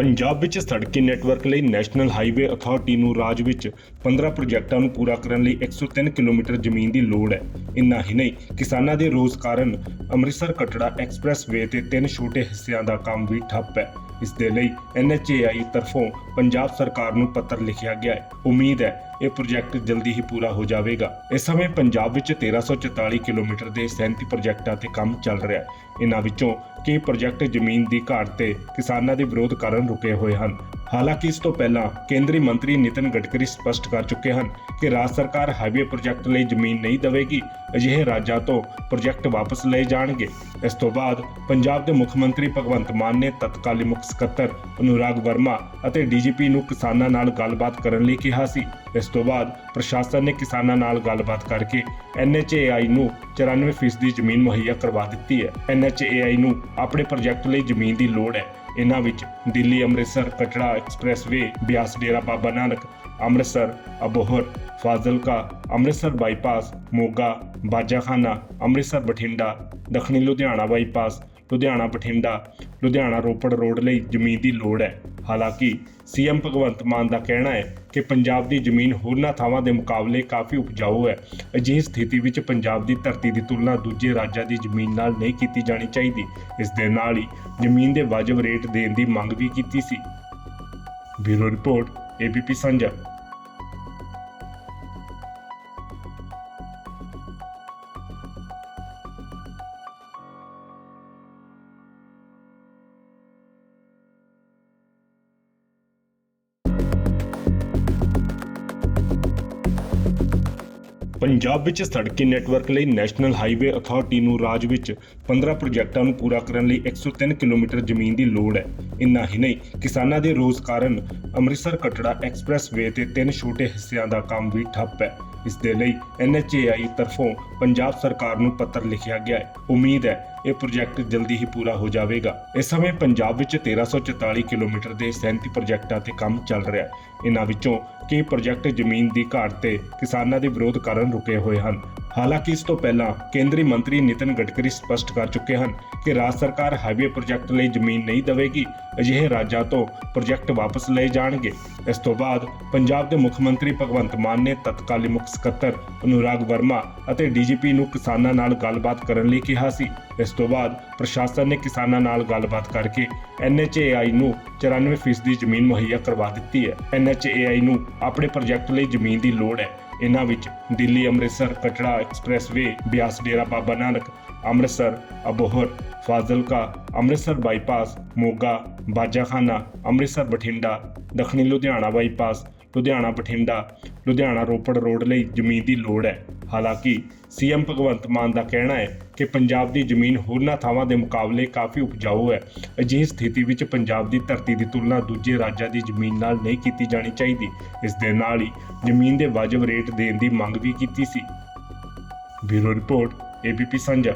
ਪੰਜਾਬ ਵਿੱਚ ਸੜਕੀ ਨੈਟਵਰਕ ਲਈ ਨੈਸ਼ਨਲ ਹਾਈਵੇ ਅਥਾਰਟੀ ਨੂੰ ਰਾਜ ਵਿੱਚ 15 ਪ੍ਰੋਜੈਕਟਾਂ ਨੂੰ ਪੂਰਾ ਕਰਨ ਲਈ 103 ਕਿਲੋਮੀਟਰ ਜ਼ਮੀਨ ਦੀ ਲੋੜ ਹੈ। ਇੰਨਾ ਹੀ ਨਹੀਂ, ਕਿਸਾਨਾਂ ਦੇ ਰੋਜ਼ ਕਾਰਨ ਅੰਮ੍ਰਿਤਸਰ ਕਟੜਾ ਐਕਸਪ੍ਰੈਸ-ਵੇ ਤੇ ਤਿੰਨ ਛੋਟੇ ਹਿੱਸਿਆਂ ਦਾ ਕੰਮ ਵੀ ਠੱਪ ਹੈ। ਇਸ ਦੇ ਲਈ ਐਨਐਚਏਆਈ ਤਰਫੋਂ ਪੰਜਾਬ ਸਰਕਾਰ ਨੂੰ ਪੱਤਰ ਲਿਖਿਆ ਗਿਆ ਹੈ। ਉਮੀਦ ਹੈ ਇਹ ਪ੍ਰੋਜੈਕਟ ਜਲਦੀ ਹੀ ਪੂਰਾ ਹੋ ਜਾਵੇਗਾ। ਇਸ ਸਮੇਂ ਪੰਜਾਬ ਵਿੱਚ 1344 ਕਿਲੋਮੀਟਰ ਦੇ 37 ਪ੍ਰੋਜੈਕਟਾਂ ਤੇ ਕੰਮ ਚੱਲ ਰਿਹਾ ਹੈ। ਇਨ੍ਹਾਂ ਵਿੱਚੋਂ ਕਈ ਪ੍ਰੋਜੈਕਟ ਜ਼ਮੀਨ ਦੀ ਘਾਟ ਤੇ ਕਿਸਾਨਾਂ ਦੇ ਵਿਰੋਧ ਕਾਰਨ ਰੁਕੇ ਹੋਏ ਹਨ। ਹਾਲਾਂਕਿ ਇਸ ਤੋਂ ਪਹਿਲਾਂ ਕੇਂਦਰੀ ਮੰਤਰੀ ਨਿਤਿਨ ਗਡਕਰੀ ਸਪਸ਼ਟ ਕਰ ਚੁੱਕੇ ਹਨ ਕਿ ਰਾਜ ਸਰਕਾਰ ਹਾਈਵੇ ਪ੍ਰੋਜੈਕਟ ਲਈ ਜ਼ਮੀਨ ਨਹੀਂ ਦੇਵੇਗੀ, ਅਜਿਹੇ ਰਾਜਾਂ ਤੋਂ ਪ੍ਰੋਜੈਕਟ ਵਾਪਸ ਲਏ ਜਾਣਗੇ। ਇਸ ਤੋਂ ਬਾਅਦ ਪੰਜਾਬ ਦੇ ਮੁੱਖ ਮੰਤਰੀ ਭਗਵੰਤ ਮਾਨ ਨੇ ਤਤਕਾਲੀ ਮੁੱਖ ਸਕੱਤਰ ਅਨੁਰਾਗ ਵਰਮਾ ਅਤੇ ਡੀਜੀਪੀ ਨੂੰ ਕਿਸਾਨਾਂ ਨਾਲ ਗੱਲਬਾਤ ਕਰਨ ਲਈ ਕਿਹਾ ਸੀ। ਇਸ ਤੋਂ ਬਾਅਦ ਪ੍ਰਸ਼ਾਸਨ ਨੇ ਕਿਸਾਨਾਂ ਨਾਲ ਗੱਲਬਾਤ ਕਰਕੇ ਐਨਐਚਏਆਈ ਨੂੰ 94% ਜ਼ਮੀਨ ਮੁਹੱਈਆ ਕਰਵਾ ਦਿੱਤੀ ਹੈ। ਐਨਐਚਏਆਈ ਨੂੰ ਆਪਣੇ ਪ੍ਰੋਜੈਕਟ ਲਈ ਜ਼ਮੀਨ ਦੀ ਲੋੜ ਹੈ। ਇਹਨਾਂ ਵਿੱਚ ਦਿੱਲੀ ਅੰਮ੍ਰਿਤਸਰ, ਕਟੜਾ ਐਕਸਪ੍ਰੈਸਵੇ ਬਿਆਸ ਡੇਰਾ ਬਾਬਾ ਨਾਨਕ, ਅੰਮ੍ਰਿਤਸਰ, ਅਬੋਹਰ, ਫਾਜ਼ਿਲਕਾ, ਅੰਮ੍ਰਿਤਸਰ ਬਾਈਪਾਸ, ਮੋਗਾ, ਬਾਜਾਖਾਨਾ, ਅੰਮ੍ਰਿਤਸਰ ਬਠਿੰਡਾ, ਦੱਖਣੀ ਲੁਧਿਆਣਾ ਬਾਈਪਾਸ ਲੁਧਿਆਣਾ ਬਠਿੰਡਾ, ਲੁਧਿਆਣਾ ਰੋਪੜ ਰੋਡ ਲਈ ਜ਼ਮੀਨ ਦੀ ਲੋੜ ਹੈ। ਹਾਲਾਂਕਿ, ਸੀਐਮ ਭਗਵੰਤ ਮਾਨ ਦਾ ਕਹਿਣਾ ਹੈ ਕਿ ਪੰਜਾਬ ਦੀ ਜ਼ਮੀਨ ਹੋਰਨਾਂ ਥਾਵਾਂ ਦੇ ਮੁਕਾਬਲੇ ਕਾਫੀ ਉਪਜਾਊ ਹੈ। ਅਜਿਹੀ ਸਥਿਤੀ ਵਿੱਚ ਪੰਜਾਬ ਦੀ ਧਰਤੀ ਦੀ ਤੁਲਨਾ ਦੂਜੇ ਰਾਜਾਂ ਦੀ ਜ਼ਮੀਨ ਨਾਲ ਨਹੀਂ ਕੀਤੀ ਜਾਣੀ ਚਾਹੀਦੀ। ਇਸ ਦੇ ਨਾਲ ਹੀ ਜ਼ਮੀਨ ਦੇ ਵਾਜਬ ਰੇਟ ਦੇਣ ਦੀ ਮੰਗ ਵੀ ਕੀਤੀ ਸੀ। Bureau report, ABP Sanjha. Punjab ਵਿੱਚ ਸੜਕੀ ਨੈਟਵਰਕ ਲਈ ਨੈਸ਼ਨਲ ਹਾਈਵੇ ਅਥਾਰਟੀ ਨੂੰ ਰਾਜ ਵਿੱਚ 15 ਪ੍ਰੋਜੈਕਟਾਂ ਨੂੰ ਪੂਰਾ ਕਰਨ ਲਈ 103 ਕਿਲੋਮੀਟਰ ਜ਼ਮੀਨ ਦੀ ਲੋੜ ਹੈ। ਇੰਨਾ ਹੀ ਨਹੀਂ, ਕਿਸਾਨਾਂ ਦੇ ਰੋਜ਼ ਕਾਰਨ ਅੰਮ੍ਰਿਤਸਰ ਕਟੜਾ ਐਕਸਪ੍ਰੈਸ-ਵੇ ਤੇ ਤਿੰਨ ਛੋਟੇ ਹਿੱਸਿਆਂ ਦਾ ਕੰਮ ਵੀ ਠੱਪ ਹੈ। ਇਸ ਦੇ ਲਈ ਐਨਐਚਏਆਈ ਤਰਫੋਂ ਪੰਜਾਬ ਸਰਕਾਰ ਨੂੰ ਪੱਤਰ ਲਿਖਿਆ ਗਿਆ ਹੈ। ਉਮੀਦ ਹੈ ਇਹ ਪ੍ਰੋਜੈਕਟ ਜਲਦੀ ਹੀ ਪੂਰਾ ਹੋ ਜਾਵੇਗਾ। ਇਸ ਸਮੇਂ ਪੰਜਾਬ ਵਿੱਚ 1344 ਕਿਲੋਮੀਟਰ ਦੇ 37 ਪ੍ਰੋਜੈਕਟਾਂ ਤੇ ਕੰਮ ਚੱਲ ਰਿਹਾ ਹੈ। ਇਨ੍ਹਾਂ ਵਿੱਚੋਂ ਕਈ ਪ੍ਰੋਜੈਕਟ ਜ਼ਮੀਨ ਦੀ ਘਾਟ ਤੇ ਕਿਸਾਨਾਂ ਦੇ ਵਿਰੋਧ ਕਾਰਨ ਰੁਕੇ ਹੋਏ ਹਨ। ਹਾਲਾਂਕਿ ਇਸ ਤੋਂ ਪਹਿਲਾਂ ਕੇਂਦਰੀ ਮੰਤਰੀ ਨਿਤਿਨ ਗਡਕਰੀ ਸਪਸ਼ਟ ਕਰ ਚੁੱਕੇ ਹਨ ਕਿ ਰਾਜ ਸਰਕਾਰ ਹਾਈਵੇ ਪ੍ਰੋਜੈਕਟ ਲਈ ਜ਼ਮੀਨ ਨਹੀਂ ਦੇਵੇਗੀ, ਅਜਿਹੇ ਰਾਜਾਂ ਤੋਂ ਪ੍ਰੋਜੈਕਟ ਵਾਪਸ ਲਏ ਜਾਣਗੇ। ਇਸ ਤੋਂ ਬਾਅਦ ਪੰਜਾਬ ਦੇ ਮੁੱਖ ਮੰਤਰੀ ਭਗਵੰਤ ਮਾਨ ਨੇ ਤਤਕਾਲੀ ਮੁੱਖ ਸਕੱਤਰ ਅਨੁਰਾਗ ਵਰਮਾ ਅਤੇ ਡੀਜੀਪੀ ਨੂੰ ਕਿਸਾਨਾਂ ਨਾਲ ਗੱਲਬਾਤ ਕਰਨ ਲਈ ਕਿਹਾ ਸੀ। ਇਸ ਤੋਂ ਬਾਅਦ ਪ੍ਰਸ਼ਾਸਨ ਨੇ ਕਿਸਾਨਾਂ ਨਾਲ ਗੱਲਬਾਤ ਕਰਕੇ ਐਨਐਚਏਆਈ ਨੂੰ 94% ਜ਼ਮੀਨ ਮੁਹੱਈਆ ਕਰਵਾ ਦਿੱਤੀ ਹੈ। ਐਨਐਚਏਆਈ ਨੂੰ ਆਪਣੇ ਪ੍ਰੋਜੈਕਟ ਲਈ ਜ਼ਮੀਨ ਦੀ ਲੋੜ ਹੈ। ਇਹਨਾਂ ਵਿੱਚ ਦਿੱਲੀ ਅੰਮ੍ਰਿਤਸਰ ਕਟੜਾ ਐਕਸਪ੍ਰੈਸਵੇ, ਬਿਆਸ ਡੇਰਾ ਬਾਬਾ ਨਾਨਕ, ਅੰਮ੍ਰਿਤਸਰ ਅਬੋਹਰ, ਫਾਜ਼ਿਲਕਾ, ਅੰਮ੍ਰਿਤਸਰ ਬਾਈਪਾਸ, ਮੋਗਾ, ਬਾਜਾਖਾਨਾ, ਅੰਮ੍ਰਿਤਸਰ ਬਠਿੰਡਾ, ਦੱਖਣੀ ਲੁਧਿਆਣਾ ਬਾਈਪਾਸ ਲੁਧਿਆਣਾ ਬਠਿੰਡਾ, ਲੁਧਿਆਣਾ ਰੋਪੜ ਰੋਡ ਲਈ ਜ਼ਮੀਨ ਦੀ ਲੋੜ ਹੈ। ਹਾਲਾਂਕਿ ਸੀਐਮ ਭਗਵੰਤ ਮਾਨ ਦਾ ਕਹਿਣਾ ਹੈ ਕਿ ਪੰਜਾਬ ਦੀ ਜ਼ਮੀਨ ਹੋਰਨਾਂ ਥਾਵਾਂ ਦੇ ਮੁਕਾਬਲੇ ਕਾਫੀ ਉਪਜਾਊ ਹੈ। ਅਜਿਹੀ ਸਥਿਤੀ ਵਿੱਚ ਪੰਜਾਬ ਦੀ ਧਰਤੀ ਦੀ ਤੁਲਨਾ ਦੂਜੇ ਰਾਜਾਂ ਦੀ ਜ਼ਮੀਨ ਨਾਲ ਨਹੀਂ ਕੀਤੀ ਜਾਣੀ ਚਾਹੀਦੀ। ਇਸ ਦੇ ਨਾਲ ਹੀ ਜ਼ਮੀਨ ਦੇ ਵਾਜਬ ਰੇਟ ਦੇਣ ਦੀ ਮੰਗ ਵੀ ਕੀਤੀ ਸੀ। Bureau report, ABP Sanjha